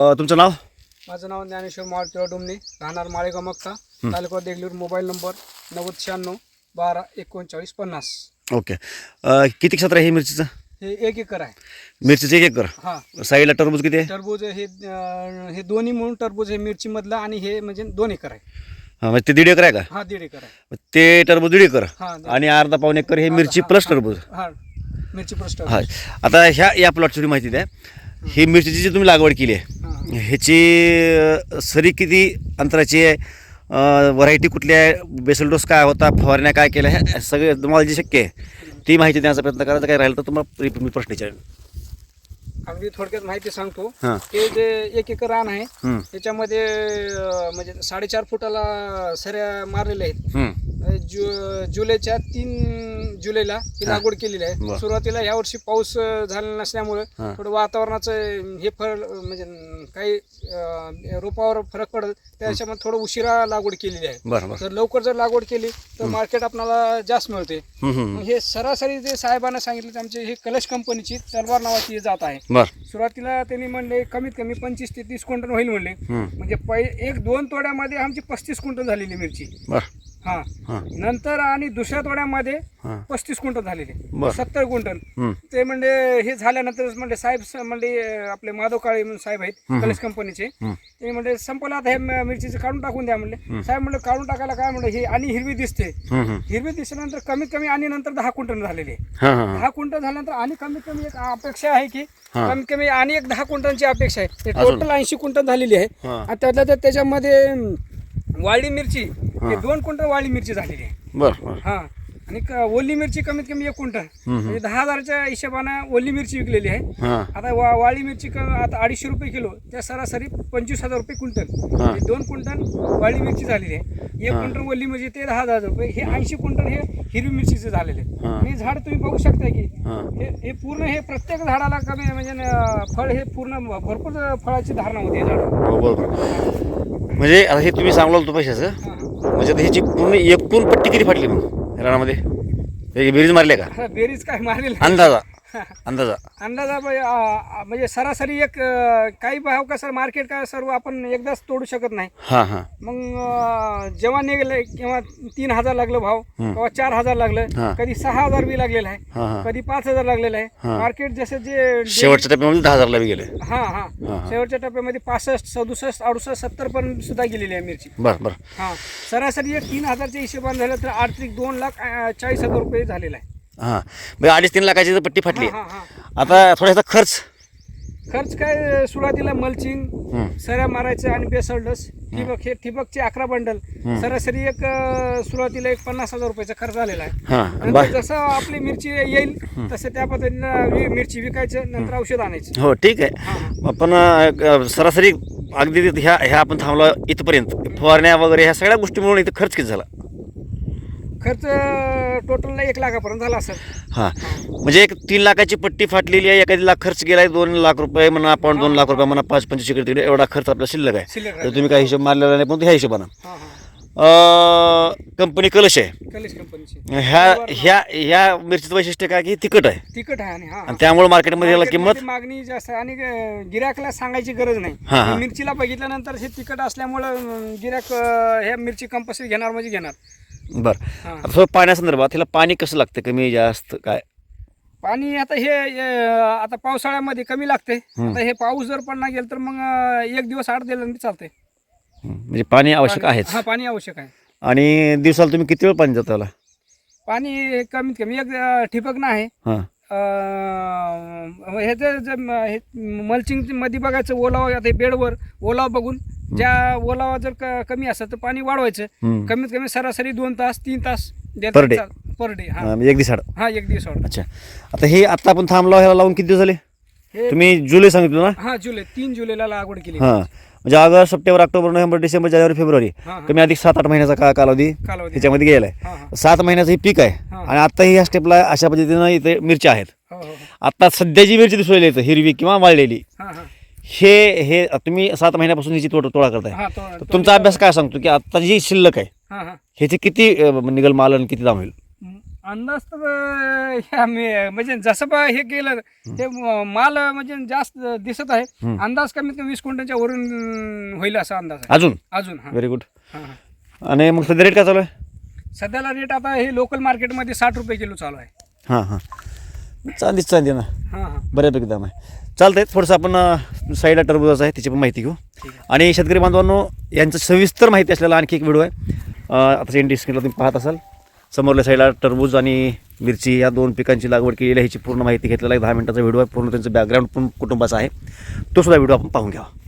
अ, तुमचं नाव? माझं नाव ज्ञानेश्वर मारुतीराव डोमणे. राहणार माळेगाव मक्का. तालुका देगलूर. मोबाईल नंबर नव्वद शहाण्णव बारा एकोणचाळीस पन्नास. ओके. अ, किती क्षेत्र आहे हे मिरचीचं? हे एक एकर आहे. मिरचीचं एक एकर? हा. साईडला टरबूज किती आहे? टरबूज हे अं, हे दोन्ही म्हणून टरबूज हे मिरची मधलं आणि हे म्हणजे दोन एकर आहे. हां म्हणजे ते दीड एकर आहे का? हा दीड एकर आहे. ते टरबूज दीड एकर. हा आणि अर्धा पाऊन एकर हे मिरची प्लस टरबूज. हा मिरची प्रश्न हा. आता ह्या या प्लॉटची माहिती द्या. ही मिरचीची जी तुम्ही लागवड केली आहे ह्याची सरी किती अंतराची आहे? व्हरायटी कुठली आहे? बेसल डोस काय होता? फवारण्या काय केल्या? हे सगळे तुम्हाला जे शक्य आहे ती माहिती देण्याचा प्रयत्न करायचा. काय राहिलं तर तुम्हाला मी प्रश्न विचारेन. अगदी थोडक्यात माहिती सांगतो. हां. हे जे एक एकर रान आहे त्याच्यामध्ये म्हणजे साडेचार फुटाला सऱ्या मारलेल्या आहेत. जुलैच्या तीन जुलैला ही. लागवड केलेली आहे. बरं. सुरुवातीला यावर्षी पाऊस अं, झाला नसल्यामुळे हा. थोडं वातावरणाचं हे फळ अं, म्हणजे अं, काही अं, रोपावर फरक पडत त्याच्यामध्ये थोडं उशिरा लागवड केलेली आहे. बरं बरं. जर लवकर जर लागवड केली तर मार्केट आपल्याला जास्त मिळते. हं, सरासरी जे साहेबांना सांगितलं आमचे हे कलश कंपनीची तलवार नावाची जात आहे. बरं. सुरुवातीला त्यांनी म्हणले कमीत कमी पंचवीस ते तीस क्विंटल होईल म्हणले. म्हणजे पै एक दोन तोड्यामध्ये आमची पस्तीस क्विंटल झालेली मिरची. बरं. हा. हां. नंतर आणि दुसऱ्या तोड्यामध्ये हां. पस्तीस क्विंटल झालेले. बरं. सत्तर क्विंटल ते म्हणजे हे झाल्यानंतर म्हणजे साहेब स- म्हणजे आपले माधव काळे म्हणून साहेब आहेत कलेश कंपनीचे. ते म्हणजे संपलं आता हे म- मिरचीचं काढून टाकून द्या म्हणले. साहेब म्हणलं काढून टाकायला काय म्हणलं हे आणि हिरवी दिसते. हं, हं. हिरवी दिसल्यानंतर कमीत कमी आणि नंतर दहा क्विंटल झालेले. हां हां हां. दहा क्विंटल झाल्यानंतर आणि कमीत कमी एक अपेक्षा आहे की हा. कमीत कमी आणि एक दहा क्विंटलची अपेक्षा आहे. ते अजून? टोटल ऐंशी क्विंटल झालेली आहे. हा. आणि त्यातल्या त्यात त्याच्यामध्ये अं, वाळी मिरची हे दोन क्विंटल वाळी मिरची झालेली आहे. बरं बरं. हा. आणि क- ओली मिरची कमीत कमी एक क्विंटल म्हणजे दहा हजारच्या हिशोबानं ओली मिरची विकलेली आहे. हां. आता वा वाळी मिरची क- आता अडीचशे रुपये किलो त्या सरासरी पंचवीस हजार रुपये क्विंटल. हा. दोन क्विंटल वाळी मिरची झालेली आहे. एक क्विंटल ओली मिरची ते दहा हजार रुपये हे ऐंशी क्विंटल हे हिरवी मिरचीचे झालेले आहे. हा. आणि हे झाड तुम्ही बघू शकता की हां. हे हे पूर्ण हे प्रत्येक झाडाला कमी म्हणजे न- फळ हे पूर्ण भरपूर फळाची धारणा होती या झाडाला हो बरोबर. म्हणजे आता हे तुम्ही सांगलं होतं पैशाचं. म्हणजे आता ह्याची पूर्ण एकूण पट्टी किती फाटली मग रानामध्ये बेरीज मारले का. बेरीज काय मारेल. अंदाजा अंदाजा. अंदाजा आ, म्हणजे सरासरी एक अ, काही भाव कसं मार्केट काय सर्व आपण एकदाच तोडू शकत नाही. हां हां. मग अ, जेव्हा निघाले किंवा तीन हजार लागलं भाव किंवा चार हजार. लागलं. कधी सहा हजार बी लागलेलं आहे. हां कधी पाच हजार लागलेलं आहे. मार्केट जसे जे शेवटच्या टप्प्यामध्ये दहा हजारला बी गेले. हा हा. हा, हा. शेवटच्या टप्प्यामध्ये पासष्ट सदुसष्ट अडुसष्ट सत्तर पर्यंत सुद्धा गेलेली आहे मिरची. बरं बरं. हा. सरासरी एक तीन हजारच्या हिशोबाने झालं तर आर्थिक दोन लाख अं, चाळीस हजार रुपये झालेला आहे. हां. म्हणजे अडीच तीन लाखाची जर पट्टी फाटली. हा. आता थोडासा खर्च. खर्च काय सुरुवातीला मल्चिंग. सऱ्या मारायचं आणि बेसल्डस ठिबक हे ठिबकचे अकरा बंडल. सरासरी एक अं, सुरुवातीला एक पन्नास हजार रुपयाचा खर्च झालेला आहे. हां आणि नंतर बा जसं आपली मिरची येईल तसं त्या पद्धतीनं वि- मिरची विकायचं नंतर औषध आणायचं. हो ठीक आहे. आपण अ, सरासरी अगदी ह्या ह्या आपण थांबलो इथपर्यंत. फवारण्या वगैरे ह्या सगळ्या गोष्टी मिळून इथं खर्च किती झाला? खर्च टोटलला एक लाखापर्यंत झाला असेल. हां. म्हणजे एक तीन लाखाची पट्टी फाटलेली आहे एखादी लाख खर्च आहे दोन लाख रुपये म्हणा पाऊण दोन लाख रुपये म्हणा पाच पंचवीस इकडे तिकडे एवढा खर्च आपला शिल्लक आहे. शिल्लक तर तुम्ही काही हिशोब मारलेला नाही पण ह्या हिशोबानं. हा हा. कंपनी कलश आहे. कलेश कंपनीची. ह्या ह्या ह्या मिरचीचं वैशिष्ट्य काय की तिखट आहे. तिखट आहे आणि हा आणि त्यामुळे मार्केटमध्ये याला किंमत? मागणी जास्त आहे आणि गिराकला सांगायची गरज नाही. हा, हा. मिरचीला बघितल्यानंतर हे तिखट असल्यामुळं गिराक ह्या मिरची कंपल्सरी घेणार म्हणजे घेणार. बरं. आता थोडं पाण्यासंदर्भात तिला पाणी कसं लागतं? कमी जास्त काय? पाणी आता हे आता पावसाळ्यामध्ये कमी लागते. आता हे पाऊस जर पडला गेल तर मग अं, एक दिवस आठ दिलं चालते हं, म्हणजे पाणी आवश्यक आहेच. हा पाणी आवश्यक आहे. आणि दिवसाला तुम्ही किती वेळ पाणी देता त्याला? पाणी कमीत कमी एक अं, ठिबक नाही हां. अं, जे मल्चिंगमध्ये बघायचं ओलावा आता हे बेडवर ओलावा बघून ज्या ओलावा जर कमी असेल तर पाणी वाढवायचं. कमीत कमी सरासरी दोन तास तीन तास. पर डे हा. हां, म्हणजे एक दिवसाड हा एक दिवस अच्छा. आता हे आता आपण थांबलो ह्याला लावून किती दिवस झाले? तुम्ही जुलै सांगितलं ना? हा जुलै तीन जुलैला लागवड केली. हां. म्हणजे August September October November December जानेवारी फेब्रुवारी. कमी अधिक सात आठ महिन्याचा का कालावधी त्याच्यामध्ये गेलाय हा हा. सात महिन्याचं हे पीक आहे. आणि आता ह्या स्टेपला अशा पद्धतीनं इथे मिरच्या आहेत. हो हो हो. आता सध्या जी मिरची दिसून येते हिरवी किंवा वाळलेली हा हा तुम्ही सात महिन्यापासून हिची तोड तोडा करताय. हा तर तुमचा अभ्यास काय सांगतो की आता जी शिल्लक आहे ह्याचे किती अं, निघल माल आणि किती दाम होईल? अंदाज तर अं, ह्या मी- म्हणजे जसं बा हे केलं ते म- माल म्हणजे जास्त दिसत आहे. हम्म. अंदाज कमीत कमी वीस क्विंटलच्या वरून होईल असा अंदाज आहे. अजून? अजून हा. व्हेरी गुड हा, हा. आणि मग सध्या रेट काय चालू आहे? सध्याला रेट आता हे लोकल मार्केटमध्ये साठ रुपये किलो चालू आहे. हां हां. चांदीच चांदी ना. हां हां. बऱ्यापैकी दाम आहे. चालतंय थोडंसं आपण साईडला टरबुजाचं आहे त्याची पण माहिती घेऊ. आणि शेतकरी बांधवांनो यांचं सविस्तर माहिती असलेला आणखी एक व्हिडिओ आहे. आता एन स्क्रीनला तुम्ही पाहत असाल. समोरल्या साईडला टरबूज आणि मिरची या दोन पिकांची लागवड केलेली ह्याची पूर्ण माहिती घेतलेला आहे. दहा मिनिटाचा व्हिडिओ आहे. पूर्ण त्यांचं बॅकग्राऊंड पण कुटुंबाचा आहे. तो सुद्धा व्हिडिओ आपण पाहून घ्यावा.